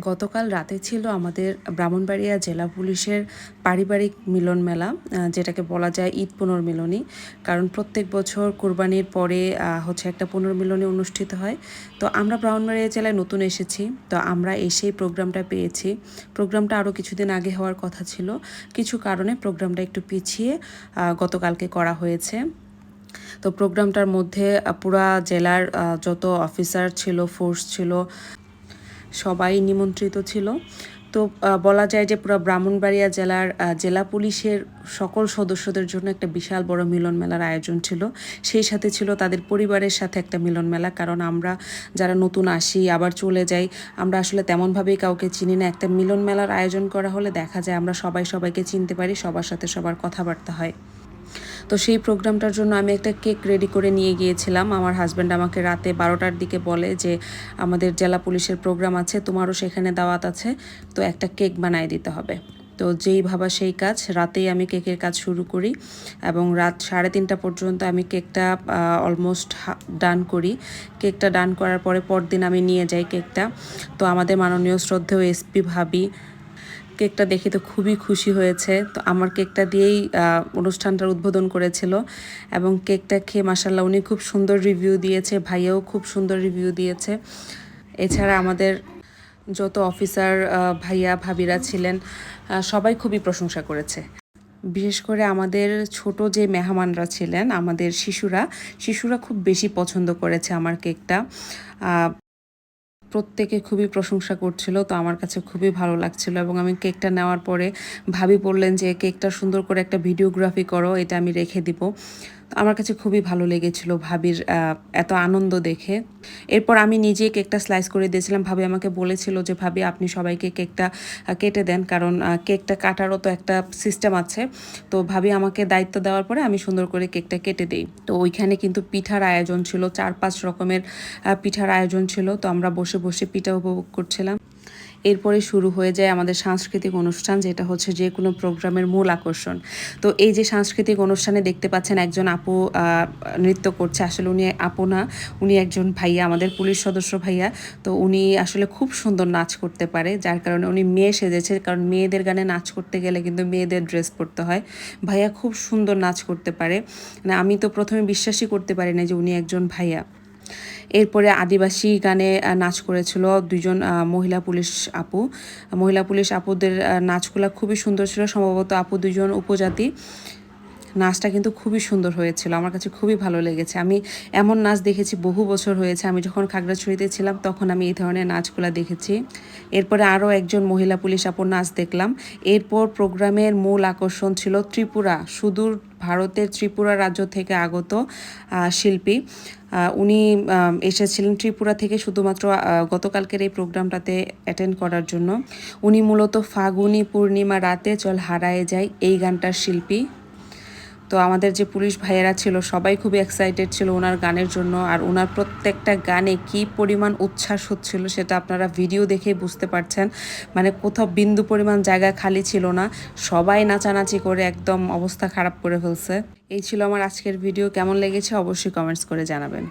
গতকাল রাতে ছিল আমাদের ব্রাহ্মণবাড়িয়া জেলা পুলিশের পারিবারিক মিলন মেলা যেটাকে বলা যায় ঈদ পুনর্মিলনী। কারণ প্রত্যেক বছর কোরবানির পরে হচ্ছে একটা পুনর্মিলনী অনুষ্ঠিত হয়। তো আমরা ব্রাহ্মণবাড়িয়া জেলায় নতুন এসেছি। তো আমরা এসেই প্রোগ্রামটা পেয়েছি। প্রোগ্রামটা আরও কিছুদিন আগে হওয়ার কথা ছিল। কিছু কারণে প্রোগ্রামটা একটু পিছিয়ে গতকালকে করা হয়েছে। তো প্রোগ্রামটার মধ্যে পুরা জেলার যত অফিসার ছিল, ফোর্স ছিল সবাই নিমন্ত্রিত ছিল। তো বলা যায় যে পুরো ব্রাহ্মণবাড়িয়া জেলার জেলা পুলিশের সকল সদস্যদের জন্য একটা বিশাল বড় মিলন মেলার আয়োজন ছিল। সেই সাথে ছিল তাদের পরিবারের সাথে একটা মিলন মেলা। কারণ আমরা যারা নতুন আসি, আবার চলে যাই, আমরা আসলে তেমনভাবেই কাউকে চিনি না। একটা মিলন মেলার আয়োজন করা হলে দেখা যায় আমরা সবাই সবাইকে চিনতে পারি, সবার সাথে সবার কথাবার্তা হয়। তো সেই প্রোগ্রামটার জন্য আমি একটা কেক রেডি করে নিয়ে গিয়েছিলাম। আমার হাজব্যান্ড আমাকে রাতে বারোটার দিকে বলে যে, আমাদের জেলা পুলিশের প্রোগ্রাম আছে, তোমারও সেখানে দাওয়াত আছে, তো একটা কেক বানায় দিতে হবে। তো যেই ভাবা সেই কাজ, রাতেই আমি কেকের কাজ শুরু করি এবং রাত সাড়ে তিনটা পর্যন্ত আমি কেকটা অলমোস্ট ডান করি। কেকটা ডান করার পরে পরদিন আমি নিয়ে যাই কেকটা। তো আমাদের মাননীয় শ্রদ্ধেয় এসপি ভাবি কেকটা দেখে তো খুবই খুশি হয়েছে। তো আমার কেকটা দিয়েই অনুষ্ঠানটার উদ্বোধন করেছিল এবং কেকটা খেয়ে মাসাল্লাহ উনি খুব সুন্দর রিভিউ দিয়েছে, ভাইয়াও খুব সুন্দর রিভিউ দিয়েছে। এছাড়া আমাদের যত অফিসার ভাইয়া, ভাবিরা ছিলেন সবাই খুবই প্রশংসা করেছে। বিশেষ করে আমাদের ছোট যে মেহমানরা ছিলেন, আমাদের শিশুরা শিশুরা খুব বেশি পছন্দ করেছে আমার কেকটা। প্রত্যেকে খুবই প্রশংসা করছিল, তো আমার কাছে খুবই ভালো লাগছিল এবং আমি কেকটা নেওয়ার পরে ভাবি বললেন যে কেকটা সুন্দর করে একটা ভিডিওগ্রাফি করো, এটা আমি রেখে দিব। তো আমার কাছে খুবই ভালো লেগেছিল ভাবির এত আনন্দ দেখে। এরপর আমি নিজে কেকটা স্লাইস করে দিয়েছিলাম। ভাবি আমাকে বলেছিল যে, ভাবি, আপনি সবাইকে কেকটা কেটে দেন, কারণ কেকটা কাটারও তো একটা সিস্টেম আছে। তো ভাবি আমাকে দায়িত্ব দেওয়ার পরে আমি সুন্দর করে কেকটা কেটে দিই। তো ওইখানে কিন্তু পিঠার আয়োজন ছিল, চার পাঁচ রকমের পিঠার আয়োজন ছিল। তো আমরা বসে বসে পিঠা উপভোগ করছিলাম। এরপরে শুরু হয়ে যায় আমাদের সাংস্কৃতিক অনুষ্ঠান, যেটা হচ্ছে যে কোনো প্রোগ্রামের মূল আকর্ষণ। তো এই যে সাংস্কৃতিক অনুষ্ঠানে দেখতে পাচ্ছেন একজন আপু নৃত্য করছে। আসলে উনি আপু না, উনি একজন ভাইয়া, আমাদের পুলিশ সদস্য ভাইয়া। তো উনি আসলে খুব সুন্দর নাচ করতে পারে, যার কারণে উনি মেয়ে সেজেছে। কারণ মেয়েদের গানে নাচ করতে গেলে কিন্তু মেয়েদের ড্রেস পরতে হয়। ভাইয়া খুব সুন্দর নাচ করতে পারে। না, আমি তো প্রথমে বিশ্বাসই করতে পারি না যে উনি একজন ভাইয়া। এরপরে আদিবাসী গানে নাচ করেছিল দুজন মহিলা পুলিশ আপু। মহিলা পুলিশ আপুদের নাচগুলা খুবই সুন্দর ছিল। সম্ভবত আপু দুজন উপজাতি। নাচটা কিন্তু খুবই সুন্দর হয়েছিল, আমার কাছে খুবই ভালো লেগেছে। আমি এমন নাচ দেখেছি, বহু বছর হয়েছে, আমি যখন খাগড়াছড়িতে ছিলাম তখন আমি এই ধরনের নাচগুলো দেখেছি। এরপরে আরও একজন মহিলা পুলিশ আপুর নাচ দেখলাম। এরপর প্রোগ্রামের মূল আকর্ষণ ছিল ত্রিপুরা, সুদূর ভারতের ত্রিপুরা রাজ্য থেকে আগত শিল্পী। উনি এসেছিলেন ত্রিপুরা থেকে শুধুমাত্র গতকালকের এই প্রোগ্রামটাতে অ্যাটেন্ড করার জন্য। উনি মূলত ফাগুনি পূর্ণিমা রাতে চল হারায়ে যায় এই গানটার শিল্পী। তো আমাদের যে পুলিশ ভাইয়েরা ছিল সবাই খুবই এক্সাইটেড ছিল ওনার গানের জন্য আর ওনার প্রত্যেকটা গানে কি পরিমাণ উচ্ছ্বাস হচ্ছিল সেটা আপনারা ভিডিও দেখেই বুঝতে পারছেন। মানে কোথাও বিন্দু পরিমাণ জায়গা খালি ছিল না। সবাই নাচানাচি করে একদম অবস্থা খারাপ করে ফেলছে। এই ছিল আমার আজকের ভিডিও কেমন লেগেছে অবশ্যই কমেন্টস করে জানাবেন।